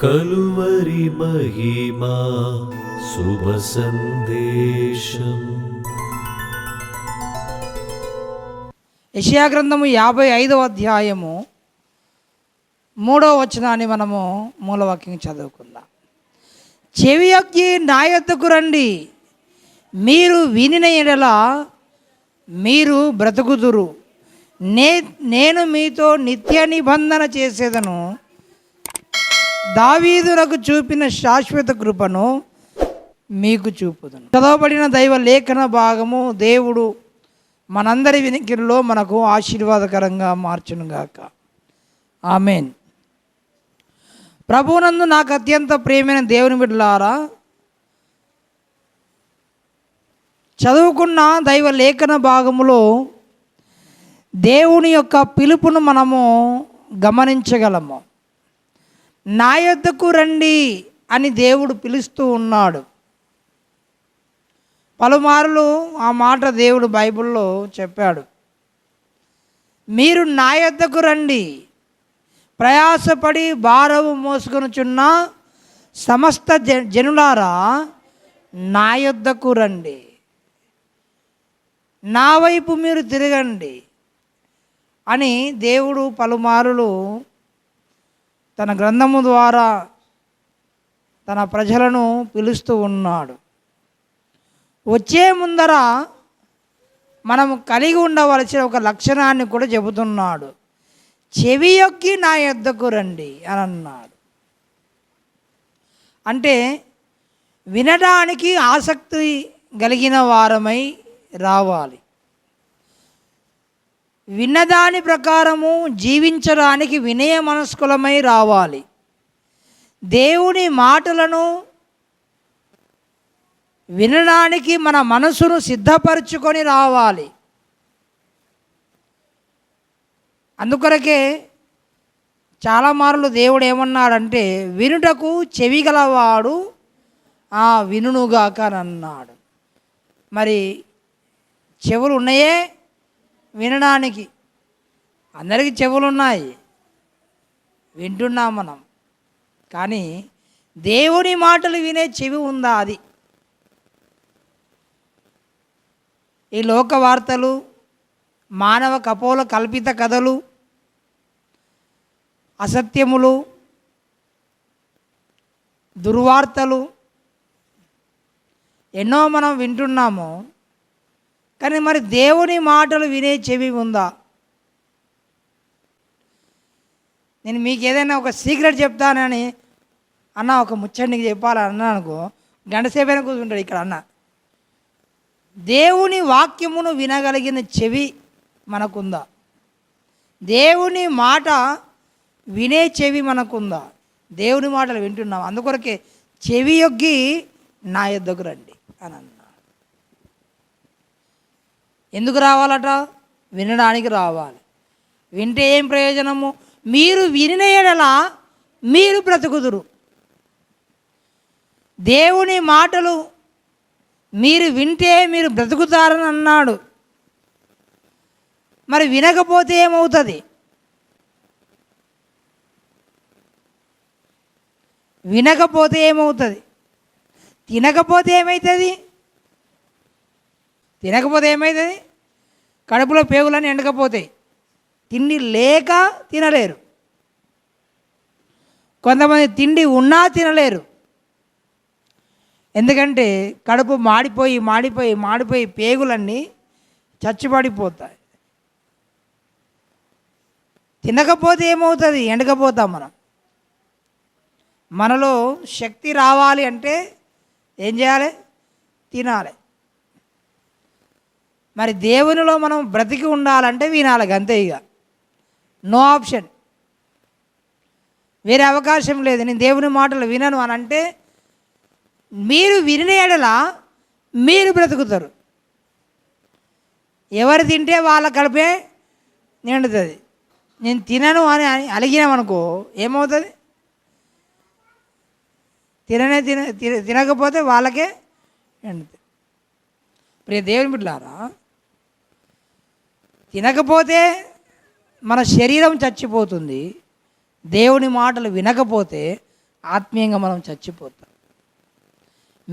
కలువరి మహిమా శుభ సందేశం. యెషయా గ్రంథము యాభై ఐదవ అధ్యాయము మూడవ వచనాన్ని మనము మూలవాక్యం చదువుకుందాం. చెవి యొక్క నా రండి. మీరు వినిన ఎడల మీరు బ్రతుకుదురు. నే నేను మీతో నిత్య నిబంధన చేసేదను. దావీదులకు చూపిన శాశ్వత కృపను మీకు చూపుదును. చదవబడిన దైవ లేఖన భాగము దేవుడు మనందరి వినికిరిలో మనకు ఆశీర్వాదకరంగా మార్చునుగాక ఆమెన్. ప్రభువునందు నాకు అత్యంత ప్రియమైన దేవుని బిడ్డలారా చదువుకున్న దైవ లేఖన భాగములో దేవుని యొక్క పిలుపును మనము గమనించగలము. నా యొద్దకు రండి అని దేవుడు పిలుస్తూ ఉన్నాడు. పలుమార్లు ఆ మాట దేవుడు బైబిల్లో చెప్పాడు. మీరు నా యొద్దకు రండి. ప్రయాసపడి భారము మోసుకొనుచున్న సమస్త జ జనులారా నా యొద్దకు రండి. నా వైపు మీరు తిరగండి అని దేవుడు పలుమారులు తన గ్రంథము ద్వారా తన ప్రజలను పిలుస్తూ ఉన్నాడు. వచ్చే ముందర మనము కలిగి ఉండవలసిన ఒక లక్షణాన్ని కూడా చెబుతున్నాడు. చెవి యొక్కి నా యొద్దకు రండి అని అన్నాడు. అంటే వినడానికి ఆసక్తి కలిగిన వారమై రావాలి. విన్నదాని ప్రకారము జీవించడానికి వినయ మనస్కులమై రావాలి. దేవుని మాటలను వినడానికి మన మనసును సిద్ధపరచుకొని రావాలి. అందుకొరకే చాలామార్లు దేవుడు ఏమన్నాడంటే వినుటకు చెవి గలవాడు ఆ వినుగాక అని అన్నాడు. మరి చెవులు ఉన్నాయే వినడానికి. అందరికీ చెవులున్నాయి. వింటున్నాం మనం. కానీ దేవుని మాటలు వినే చెవి ఉందా అది? ఈ లోక వార్తలు మానవ కపోల కల్పిత కథలు అసత్యములు దుర్వార్తలు ఎన్నో మనం వింటున్నాము కానీ మరి దేవుని మాటలు వినే చెవి ఉందా? నేను మీకు ఏదైనా ఒక సీక్రెట్ చెప్తానని అన్న ఒక ముచ్చండికి నీకు చెప్పాలని అన్నా అనుకో. గంటసేపైనా కూర్చుంటాడు ఇక్కడ అన్న. దేవుని వాక్యమును వినగలిగిన చెవి మనకుందా? దేవుని మాట వినే చెవి మనకుందా? దేవుని మాటలు వింటున్నాం. అందుకొరకే చెవి యొగ్గి నా యొద్దకు రండి అని అన్నాడు ఎందుకు రావాలట? వినడానికి రావాలి. వింటే ఏం ప్రయోజనము? మీరు వినిన మీరు బ్రతుకుదురు. దేవుని మాటలు మీరు వింటే మీరు బ్రతుకుతారని అన్నాడు. మరి వినకపోతే ఏమవుతుంది? వినకపోతే ఏమవుతుంది? తినకపోతే ఏమవుతుంది తినకపోతే ఏమవుతుంది కడుపులో పేగులన్నీ ఎండకపోతాయి. తిండి లేక తినలేరు. కొంతమంది తిండి ఉన్నా తినలేరు. ఎందుకంటే కడుపు మాడిపోయి మాడిపోయి మాడిపోయి పేగులన్నీ చచ్చిపడిపోతాయి. తినకపోతే ఏమవుతుంది? ఎండకపోతాం మనం. మనలో శక్తి రావాలి అంటే ఏం చేయాలి? తినాలి. మరి దేవునిలో మనం బ్రతికి ఉండాలంటే వినాలి అంతే ఇక. నో ఆప్షన్ వేరే అవకాశం లేదు. నేను దేవుని మాటలు వినను అని అంటే మీరు విని ఎడల మీరు బ్రతుకుతారు. ఎవరు తింటే వాళ్ళ కడిపే నిండుతుంది. నేను తినను అని అలిగినామనుకో ఏమవుతుంది? తిననే తిన తిన- తినకపోతే వాళ్ళకే ఎండుతుంది ప్రియ దేవుని బిడ్డారా తినకపోతే మన శరీరం చచ్చిపోతుంది. దేవుని మాటలు వినకపోతే ఆత్మీయంగా మనం చచ్చిపోతాం.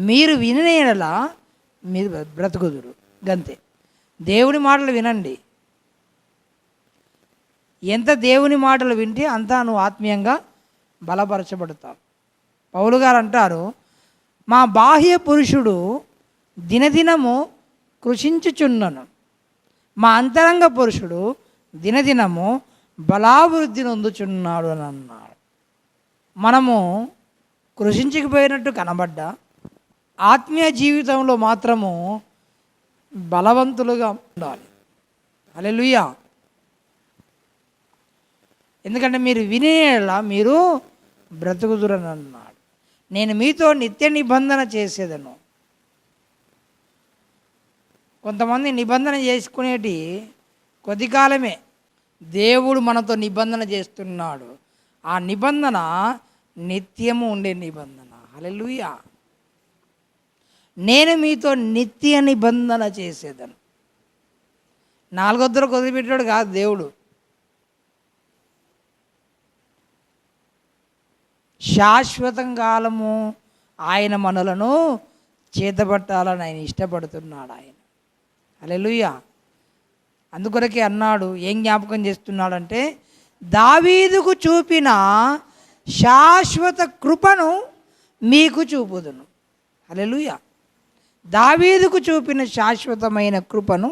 మీరు వినేలా మీరు బ్రతుకుదురు. గంతే. దేవుని మాటలు వినండి. ఎంత దేవుని మాటలు వింటే అంతా నువ్వు ఆత్మీయంగా బలపరచబడతావు. పౌలు గారు అంటారు మా బాహ్య పురుషుడు దినదినము కృషించుచున్నను. మా అంతరంగ పురుషుడు దినదినము బలాభివృద్ధి నొందుచున్నాడు అని అన్నాడు. మనము కృషించకపోయినట్టు కనబడ్డా ఆత్మీయ జీవితంలో మాత్రము బలవంతులుగా ఉండాలి. అలెలుయ్యా ఎందుకంటే మీరు వినేలా మీరు బ్రతుకుదురని అన్నాడు. నేను మీతో నిత్య నిబంధన చేసేదను. కొంతమంది నిబంధన చేసుకునేటి కొద్ది కాలమే దేవుడు మనతో నిబంధన చేస్తున్నాడు. ఆ నిబంధన నిత్యము ఉండే నిబంధన. హలెలుయా నేను మీతో నిత్య నిబంధన చేసేదను. నాలుగొద్దరు వదిలిపెట్టాడు కాదు దేవుడు. శాశ్వతం కాలము ఆయన మనలను చేతపట్టాలని ఆయన ఇష్టపడుతున్నాడు ఆయన. అలెలుయ్య అందుకొరకే అన్నాడు ఏం జ్ఞాపకం చేస్తున్నాడంటే దావీదుకు చూపిన శాశ్వత కృపను మీకు చూపుదును. అలెలుయ్య దావీదుకు చూపిన శాశ్వతమైన కృపను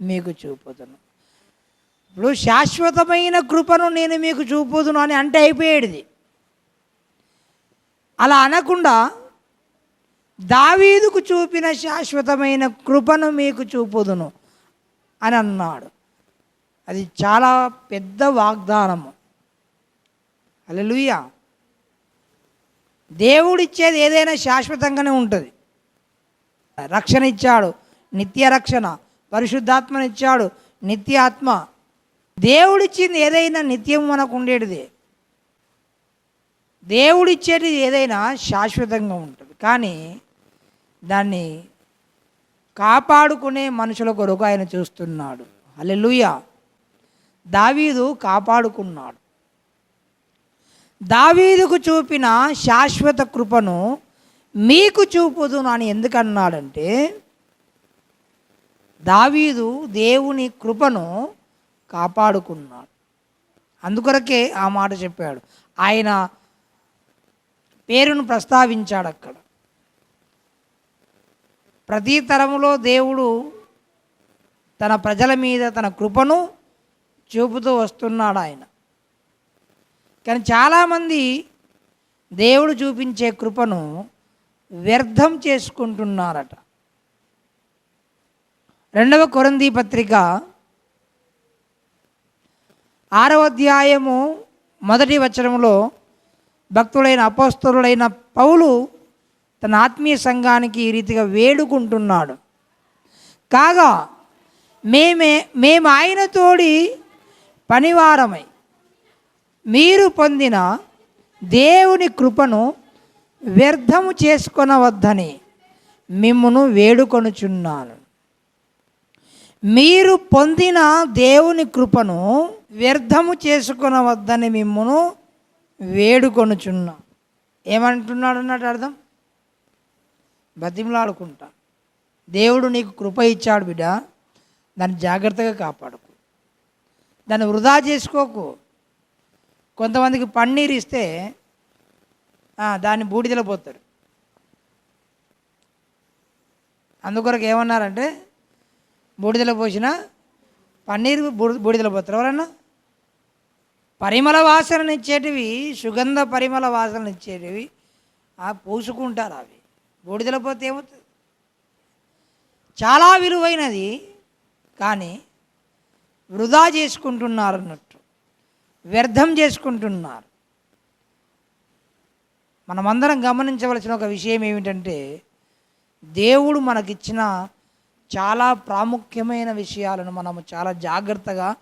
మీకు చూపుదును. ఇప్పుడు శాశ్వతమైన కృపను నేను మీకు చూపుదును అని అంటే అయిపోయేది అలా అనకుండా దావీదుకు చూపిన శాశ్వతమైన కృపను మీకు చూపుదును అని అన్నాడు. అది చాలా పెద్ద వాగ్దానము. అలెలుయ్య దేవుడిచ్చేది ఏదైనా శాశ్వతంగానే ఉంటుంది. రక్షణ ఇచ్చాడు నిత్య రక్షణ పరిశుద్ధాత్మనిచ్చాడు నిత్యాత్మ దేవుడిచ్చింది ఏదైనా నిత్యం మనకు ఉండేటిదే. దేవుడిచ్చేది ఏదైనా శాశ్వతంగా ఉంటుంది. కానీ దాన్ని కాపాడుకునే మనుషుల కొరకు ఆయన చూస్తున్నాడు. అల్లెలుయ దావీదు కాపాడుకున్నాడు. దావీదుకు చూపిన శాశ్వత కృపను మీకు చూపుదును అని ఎందుకన్నాడంటే దావీదు దేవుని కృపను కాపాడుకున్నాడు. అందుకొరకే ఆ మాట చెప్పాడు. ఆయన పేరును ప్రస్తావించాడు అక్కడ ప్రతి తరములో దేవుడు తన ప్రజల మీద తన కృపను చూపుతూ వస్తున్నాడు ఆయన. కానీ చాలామంది దేవుడు చూపించే కృపను వ్యర్థం చేసుకుంటున్నారట. రెండవ కొరంది పత్రిక ఆరవ అధ్యాయము మొదటి వచనంలో భక్తుడైన అపోస్తలుడైన పౌలు తన ఆత్మీయ సంఘానికి ఈ రీతిగా వేడుకుంటున్నాడు. కాగా మేమే మేము ఆయనతోడి పనివారమై మీరు పొందిన దేవుని కృపను వ్యర్థము చేసుకొనవద్దని మిమ్మును వేడుకొనుచున్నాను. మీరు పొందిన దేవుని కృపను వ్యర్థము చేసుకొనవద్దని మిమ్మును వేడుకొనుచున్నా ఏమంటున్నాడు అన్నట్టు అర్థం? బతిమలాడుకుంటా. దేవుడు నీకు కృప ఇచ్చాడు బిడ్డ. దాన్ని జాగ్రత్తగా కాపాడుకో. దాన్ని వృధా చేసుకోకు. కొంతమందికి పన్నీరు ఇస్తే దాన్ని బూడిదలో పోతారు. అందుకొరకు ఏమన్నారంటే బూడిదలో పోసిన పన్నీరు బూడి బూడిదలో పోతారు ఎవరన్నా? పరిమళ వాసనని ఇచ్చేటివి సుగంధ పరిమళ వాసన ఇచ్చేటివి ఆ పూసుకుంటారు అవి. బూడిదల పోతే ఏమవుతుంది? చాలా విలువైనది కానీ వృధా చేసుకుంటున్నారు అన్నట్టు. వ్యర్థం చేసుకుంటున్నారు. మనమందరం గమనించవలసిన ఒక విషయం ఏమిటంటే దేవుడు మనకిచ్చిన చాలా ప్రాముఖ్యమైన విషయాలను మనము చాలా జాగ్రత్తగా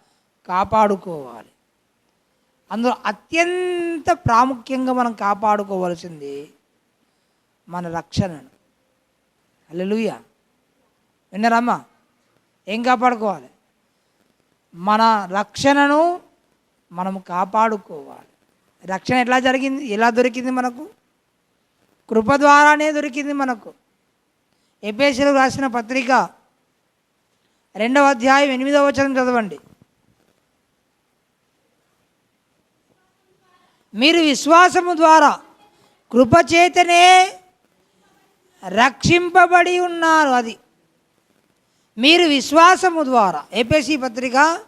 కాపాడుకోవాలి. అందులో అత్యంత ప్రాముఖ్యంగా మనం కాపాడుకోవాల్సింది మన రక్షణను. అల్లెలుయ్య విన్నారమ్మా? ఏం కాపాడుకోవాలి? మన రక్షణను మనం కాపాడుకోవాలి. రక్షణ ఎట్లా జరిగింది? ఎలా దొరికింది మనకు? కృప ద్వారానే దొరికింది మనకు. ఎపేసీలకు రాసిన పత్రిక రెండవ అధ్యాయం ఎనిమిదవ వచనం చదవండి. మీరు విశ్వాసము ద్వారా కృపచేతనే రక్షింపబడి ఉన్నారు అది. మీరు విశ్వాసము ద్వారా ఏపీసీ పత్రిక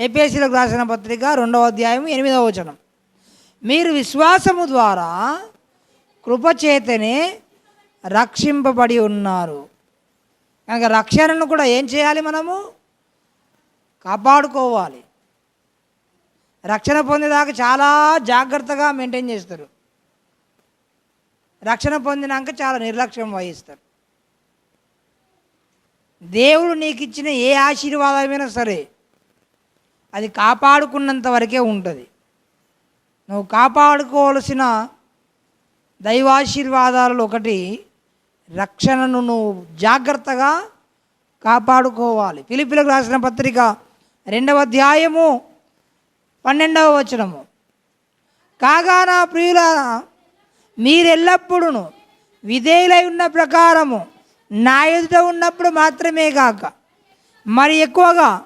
ఏపీసీలకు రాసిన పత్రిక రెండవ అధ్యాయం ఎనిమిదవ వచనం. మీరు విశ్వాసము ద్వారా కృపచేతనే రక్షింపబడి ఉన్నారు. కనుక రక్షణను కూడా ఏం చేయాలి మనము? కాపాడుకోవాలి. రక్షణ పొందేదాకా చాలా జాగ్రత్తగా మెయింటైన్ చేస్తారు. రక్షణ పొందినాక చాలా నిర్లక్ష్యం వహిస్తారు. దేవుడు నీకు ఇచ్చిన ఏ ఆశీర్వాదమైనా సరే అది కాపాడుకున్నంత వరకే ఉంటుంది. నువ్వు కాపాడుకోవలసిన దైవాశీర్వాదాలలో ఒకటి రక్షణను నువ్వు జాగ్రత్తగా కాపాడుకోవాలి. పిలిపిలకు రాసిన పత్రిక రెండవ అధ్యాయము పన్నెండవ వచనము. కాగా నా ప్రియుల మీరెల్లప్పుడూ విధేయులై ఉన్న ప్రకారము నా ఎదుట ఉన్నప్పుడు మాత్రమే కాక మరి ఎక్కువగా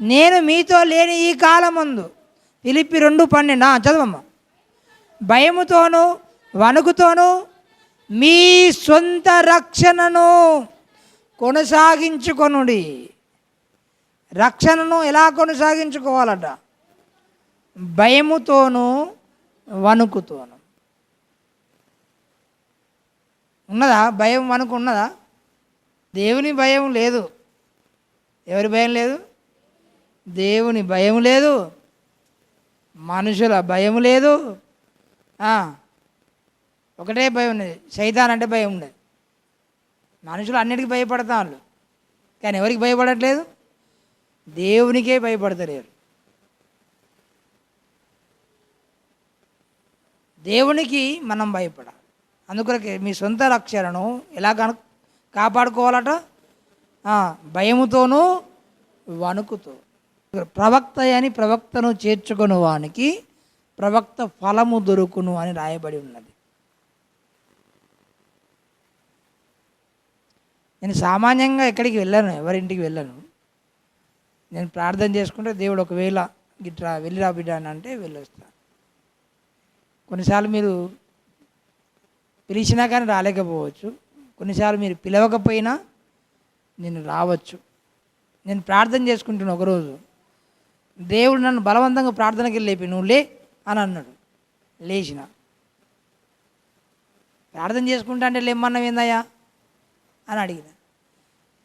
నేను మీతో లేని ఈ కాలమందు పిలిపి రెండు పన్నెండు చదవమ్మ చదవమ్మా. భయముతోనూ వణుకుతోనూ మీ సొంత రక్షణను కొనసాగించుకొనుడి. రక్షణను ఎలా కొనసాగించుకోవాలట? భయముతోనూ వణుకుతోను. ఉన్నదా? భయం మనకు ఉన్నదా? దేవుని భయం లేదు. ఎవరి భయం లేదు? దేవుని భయం లేదు. మనుషుల భయం లేదు. ఒకటే భయం ఉన్నది. సైతాన్ అంటే భయం ఉండేది మనుషులు అన్నిటికీ భయపడతారు కానీ ఎవరికి భయపడట్లేదు? దేవునికే భయపడతలేరు. దేవునికి మనం భయపడాలి. అందుకొరకే మీ సొంత రక్షణను ఎలా కను కాపాడుకోవాలట? భయముతోనూ వణుకుతో. ప్రవక్త అని ప్రవక్తను చేర్చుకుని వానికి ప్రవక్త ఫలము దొరుకును అని రాయబడి ఉన్నది. నేను సామాన్యంగా ఎక్కడికి వెళ్ళాను ఎవరింటికి వెళ్ళాను. నేను ప్రార్థన చేసుకుంటే దేవుడు ఒకవేళ గిట్రా వెళ్ళిరా బిడ్డ అని అంటే వెళ్ళొస్తాను కొన్నిసార్లు మీరు పిలిచినా కానీ రాలేకపోవచ్చు. కొన్నిసార్లు మీరు పిలవకపోయినా నేను రావచ్చు. నేను ప్రార్థన చేసుకుంటున్నా ఒకరోజు. దేవుడు నన్ను బలవంతంగా ప్రార్థనకి లేపి నువ్వు లే అని అన్నాడు. లేచిన. ప్రార్థన చేసుకుంటా అంటే లేమన్నా ఏందయ్యా? అని అడిగిన.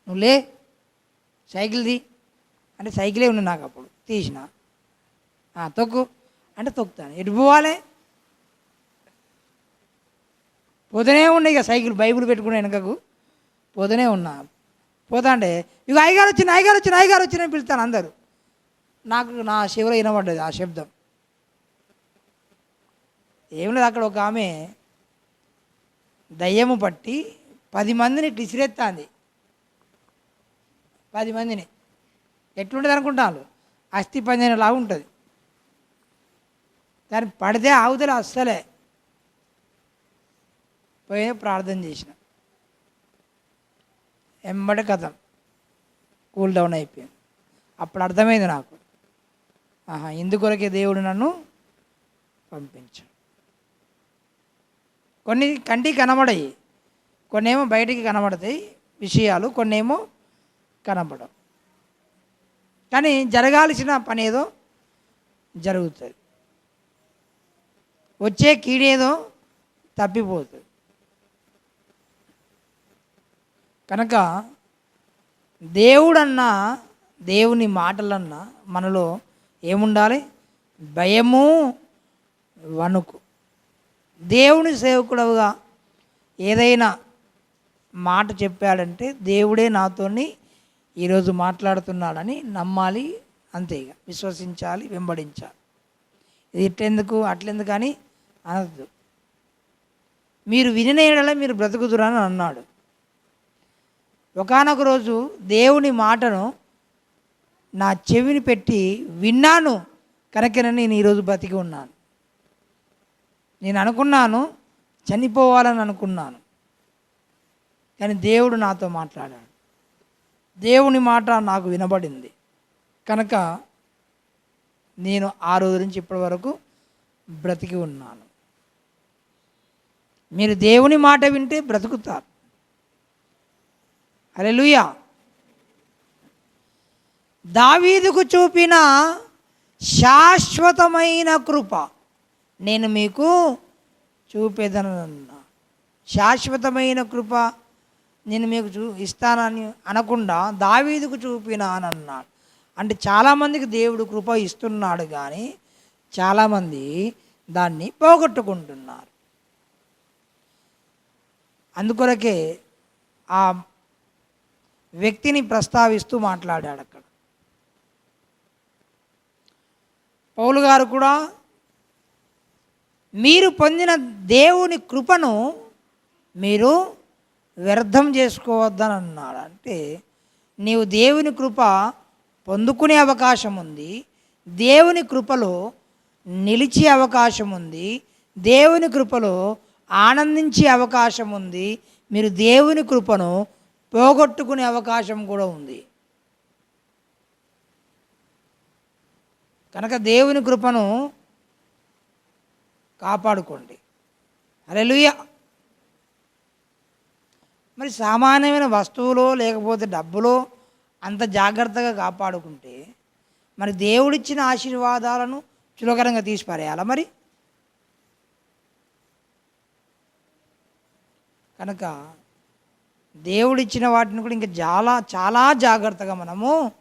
నువ్వు లే సైకిల్ది అంటే సైకిలే ఉంది నాకు అప్పుడు. తీసిన. తొక్కు. అంటే తొక్కుతాను. ఎటు పోవాలి? పోతూనే ఉండే ఇక సైకిల్ బైబిల్ పెట్టుకునే వెనకకు పోతూనే ఉన్నా. పోతా అంటే ఇక అయ్యగారు వచ్చిన అయ్యగారు వచ్చిన అయ్యగారు వచ్చిన పిలుస్తాను అందరూ. నాకు నా శివలో వినబడ్డది ఆ శబ్దం. ఏం లేదు అక్కడ ఒక ఆమె దయ్యము పట్టి పది మందిని టిసిరెత్తాంది పది మందిని. ఎట్లుంటుంది అనుకుంటాను అస్థి పంజనలా ఉంటుంది దాన్ని పడితే ఆవుదల అస్సలే. పోయి ప్రార్థన చేసిన. ఎంబడి కథం. కూల్ డౌన్ అయిపోయింది. అప్పుడు అర్థమైంది నాకు. ఆహా ఇందుకొరకే దేవుడు నన్ను పంపించాడు. కొన్ని కంటికి కనబడయి కొన్ని ఏమో బయటికి కనబడతాయి విషయాలు కొన్ని ఏమో కనబడవు. కానీ జరగాల్సిన పని ఏదో జరుగుతుంది. వచ్చే కీడేదో తప్పిపోతుంది. కనుక దేవుడన్నా దేవుని మాటలన్నా మనలో ఏముండాలి? భయము వణుకు. దేవుని సేవకుడవుగా ఏదైనా మాట చెప్పాడంటే దేవుడే నాతోని ఈరోజు మాట్లాడుతున్నాడని నమ్మాలి అంతే ఇక. విశ్వసించాలి వెంబడించాలి. ఇది ఇట్టెందుకు అట్లెందుకు అని అనద్దు. మీరు వినిన మీరు బ్రతుకుదురని అన్నాడు. ఒకానొక రోజు దేవుని మాటను నా చెవిని పెట్టి విన్నాను కనుకనే నేను ఈరోజు బతికి ఉన్నాను. నేను అనుకున్నాను చనిపోవాలని అనుకున్నాను. కానీ దేవుడు నాతో మాట్లాడాడు. దేవుని మాట నాకు వినబడింది. కనుక నేను ఆ రోజు నుంచి ఇప్పటి వరకు బ్రతికి ఉన్నాను. మీరు దేవుని మాట వింటే బ్రతుకుతారు. అలెలుయా దావీదుకు చూపిన శాశ్వతమైన కృప నేను మీకు చూపేదనన్నా శాశ్వతమైన కృప నేను మీకు చూ ఇస్తానని అనకుండా దావీదుకు చూపినానన్నాడు అని అన్నాడు అంటే చాలామందికి దేవుడు కృప ఇస్తున్నాడు కానీ చాలామంది దాన్ని పోగొట్టుకుంటున్నారు. అందుకొరకే ఆ వ్యక్తిని ప్రస్తావిస్తూ మాట్లాడాడు అక్కడ. పౌలు గారు కూడా మీరు పొందిన దేవుని కృపను మీరు వ్యర్థం చేసుకోవద్దని అన్నాడు. అంటే నీవు దేవుని కృప పొందుకునే అవకాశం ఉంది దేవుని కృపలో నిలిచే అవకాశం ఉంది దేవుని కృపలో ఆనందించే అవకాశం ఉంది మీరు దేవుని కృపను పోగొట్టుకునే అవకాశం కూడా ఉంది. కనుక దేవుని కృపను కాపాడుకోండి. అరెలుయ మరి సామాన్యమైన వస్తువులో లేకపోతే డబ్బులో అంత జాగ్రత్తగా కాపాడుకుంటే మరి దేవుడిచ్చిన ఆశీర్వాదాలను చులకరంగా తీసిపారేయాలా మరి? కనుక దేవుడిచ్చిన వాటిని కూడా ఇంకా చాలా చాలా జాగ్రత్తగా మనము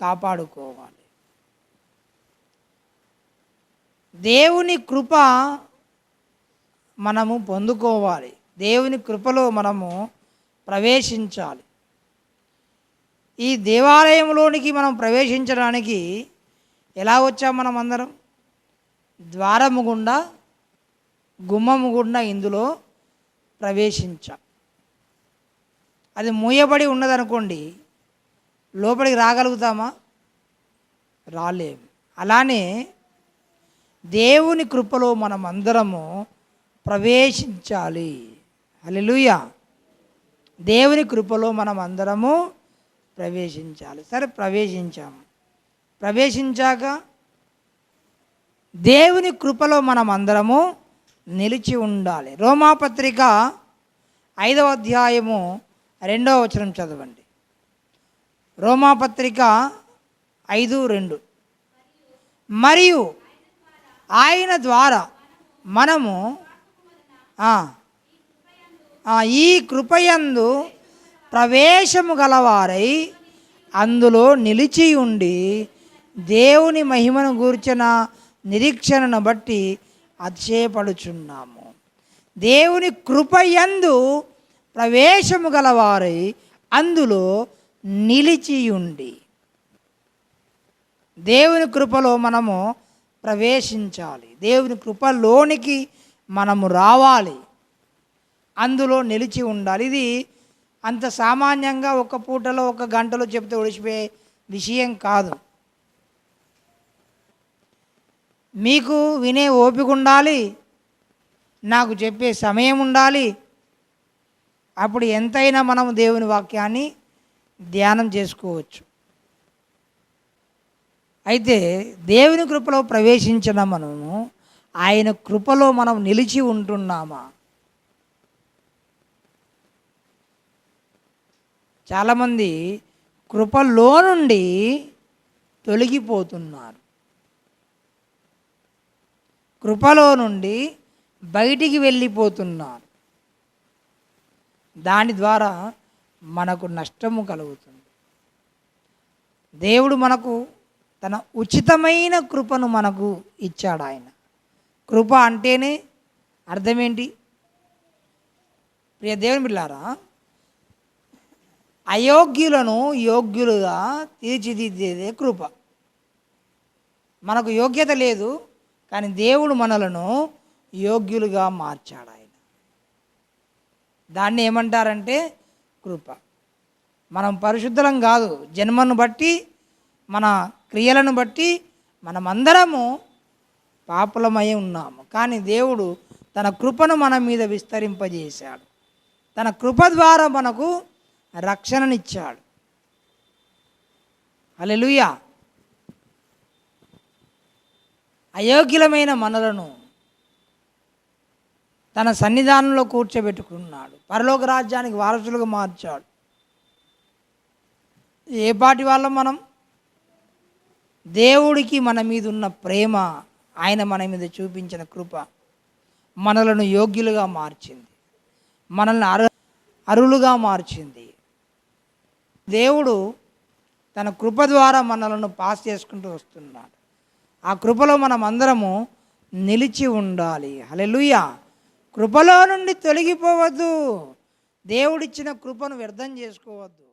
కాపాడుకోవాలి. దేవుని కృప మనము పొందుకోవాలి. దేవుని కృపలో మనము ప్రవేశించాలి. ఈ దేవాలయంలోనికి మనం ప్రవేశించడానికి ఎలా వచ్చాం మనం అందరం? ద్వారము గుండా గుమ్మము గుండా ఇందులో ప్రవేశించాం. అది మూయబడి ఉన్నదనుకోండి లోపలికి రాగలుగుతామా? రాలేము అలానే దేవుని కృపలో మనం అందరము ప్రవేశించాలి. హల్లెలూయా. దేవుని కృపలో మనం అందరము ప్రవేశించాలి. సరే ప్రవేశించాము ప్రవేశించాక దేవుని కృపలో మనం అందరము నిలిచి ఉండాలి. రోమాపత్రిక ఐదవ అధ్యాయము రెండవ వచనం చదవండి. రోమాపత్రిక ఐదు రెండు. మరియు ఆయన ద్వారా మనము ఈ కృపయందు ప్రవేశము గలవారై అందులో నిలిచి ఉండి దేవుని మహిమను గూర్చిన నిరీక్షణను బట్టి అతిశయపడుచున్నాము. దేవుని కృపయందు ప్రవేశము గలవారై అందులో నిలిచి ఉండి దేవుని కృపలో మనము ప్రవేశించాలి. దేవుని కృపలోనికి మనము రావాలి. అందులో నిలిచి ఉండాలి. ఇది అంత సామాన్యంగా ఒక పూటలో ఒక గంటలో చెప్తే ఒడిచిపోయే విషయం కాదు. మీకు వినే ఓపిక ఉండాలి. నాకు చెప్పే సమయం ఉండాలి. అప్పుడు ఎంతైనా మనం దేవుని వాక్యాన్ని ధ్యానం చేసుకోవచ్చు. అయితే దేవుని కృపలో ప్రవేశించిన మనము ఆయన కృపలో మనం నిలిచి ఉంటున్నామా? చాలామంది కృపలో నుండి తొలగిపోతున్నారు. కృపలో నుండి బయటికి వెళ్ళిపోతున్నారు. దాని ద్వారా మనకు నష్టము కలుగుతుంది. దేవుడు మనకు తన ఉచితమైన కృపను మనకు ఇచ్చాడు ఆయన. కృప అంటేనే అర్థమేంటి? ప్రియ దేవుని బిళ్ళారా అయోగ్యులను యోగ్యులుగా తీర్చిదిద్దేదే కృప. మనకు యోగ్యత లేదు కానీ దేవుడు మనలను యోగ్యులుగా మార్చాడు ఆయన. దాన్ని ఏమంటారంటే కృప. మనం పరిశుద్ధులం కాదు జన్మను బట్టి మన క్రియలను బట్టి మనమందరము పాపులమై ఉన్నాము. కానీ దేవుడు తన కృపను మన మీద విస్తరింపజేశాడు. తన కృప ద్వారా మనకు రక్షణనిచ్చాడు. హల్లెలూయా. అయోగ్యులమైన మనలను తన సన్నిధానంలో కూర్చోబెట్టుకున్నాడు. పరలోక రాజ్యానికి వారసులుగా మార్చాడు. ఏ పాటి వాళ్ళం మనం? దేవుడికి మన మీద ఉన్న ప్రేమ ఆయన మన మీద చూపించిన కృప మనలను యోగ్యులుగా మార్చింది. మనల్ని అరు అరులుగా మార్చింది. దేవుడు తన కృప ద్వారా మనలను పాస్ చేసుకుంటూ వస్తున్నాడు. ఆ కృపలో మనం అందరము నిలిచి ఉండాలి. హలెలుయా కృపలో నుండి తొలగిపోవద్దు. దేవుడిచ్చిన కృపను వ్యర్థం చేసుకోవద్దు.